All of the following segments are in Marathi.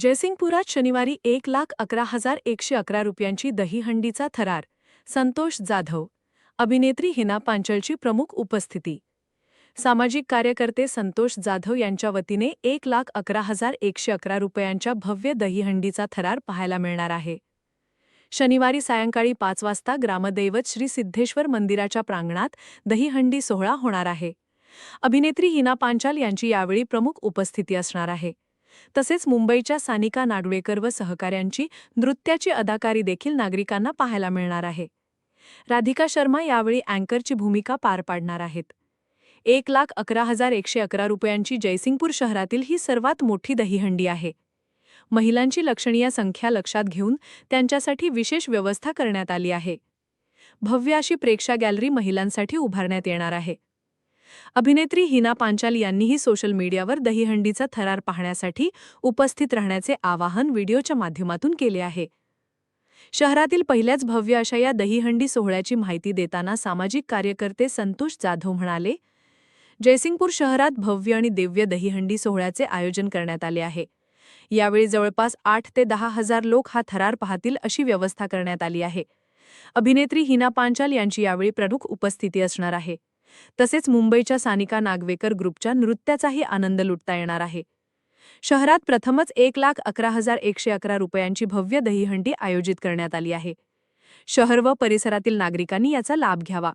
जयसिंगपुरात शनिवारी एक लाख अकरा हजार एकशे अकरा रुपयांची दहीहंडीचा थरार संतोष जाधव अभिनेत्री हिना पांचलची प्रमुख उपस्थिती. सामाजिक कार्यकर्ते संतोष जाधव यांच्या वतीने एक लाख अकरा हजार एकशे अकरा रुपयांच्या भव्य दहीहंडीचा थरार पाहायला मिळणार आहे. शनिवारी सायंकाळी पाच वाजता ग्रामदैवत श्री सिद्धेश्वर मंदिराच्या प्रांगणात दहीहंडी सोहळा होणार आहे. अभिनेत्री हिना पांचाल यांची यावेळी प्रमुख उपस्थिती असणार आहे. तसेच मुंबईच्या सानिका नागवेकर व सहकाऱ्यांची नृत्याची अदाकारी देखील नागरिकांना पाहायला मिळणार आहे. राधिका शर्मा यावेळी अँकरची भूमिका पार पाडणार आहेत. एक लाख अकरा हजार एकशे अकरा रुपयांची जयसिंगपूर शहरातील ही सर्वात मोठी दहीहंडी आहे. महिलांची लक्षणीय संख्या लक्षात घेऊन त्यांच्यासाठी विशेष व्यवस्था करण्यात आली आहे. भव्य अशी प्रेक्षा गॅलरी महिलांसाठी उभारण्यात येणार आहे. अभिनेत्री हिना पांचाल यांनीही सोशल मीडियावर दहीहंडीचा थरार पाहण्यासाठी उपस्थित राहण्याचे आवाहन व्हिडिओच्या माध्यमातून केले आहे. शहरातील पहिल्याच भव्य अशा या दहीहंडी सोहळ्याची माहिती देताना सामाजिक कार्यकर्ते संतोष जाधव म्हणाले जयसिंगपूर शहरात भव्य आणि दिव्य दहीहंडी सोहळ्याचे आयोजन करण्यात आले आहे. यावेळी जवळपास आठ ते दहा हजार लोक हा थरार पाहतील अशी व्यवस्था करण्यात आली आहे. अभिनेत्री हिना पांचाल यांची यावेळी प्रमुख उपस्थिती असणार आहे. तसेच मुंबईच्या सानिका नागवेकर ग्रुपच्या नृत्याचाही आनंद लुटता येणार आहे. शहरात प्रथमच एक लाख अकरा हजार एकशे अकरा रुपयांची भव्य दहीहंडी आयोजित करण्यात आली आहे. शहर व परिसरातील नागरिकांनी याचा लाभ घ्यावा.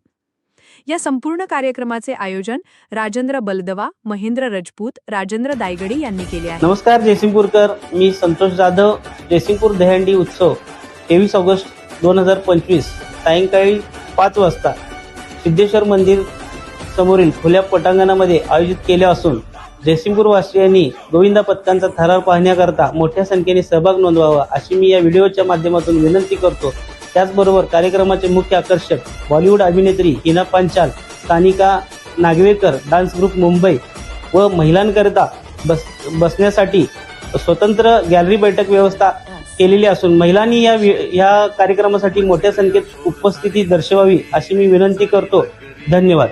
या संपूर्ण कार्यक्रमाचे आयोजन राजेंद्र बलदवा महेंद्र रजपूत राजेंद्र दायगडी यांनी केले आहे. नमस्कार जयसिंगपूरकर. मी संतोष जाधव. जयसिंगपूर दहंडी उत्सव तेवीस ऑगस्ट दोन हजार पंचवीस सायंकाळी पाच वाजता सिद्धेश्वर मंदिर समोरील खुल्या पटांगणामध्ये आयोजित केले असून जयसिंगपूरवासियांनी गोविंदा पथकांचा थरार पाहण्याकरता मोठ्या संख्येने सहभाग नोंदवावा अशी मी या व्हिडिओच्या माध्यमातून विनंती करतो. त्याचबरोबर कार्यक्रमाचे मुख्य आकर्षक बॉलिवूड अभिनेत्री हिना पांचाल स्थानिका नागवेकर डान्स ग्रुप मुंबई व महिलांकरिता बस बसण्यासाठी स्वतंत्र गॅलरी बैठक व्यवस्था केलेली असून महिलांनी या वि- या कार्यक्रमासाठी मोठ्या संख्येत उपस्थिती दर्शवावी अशी मी विनंती करतो. धन्यवाद.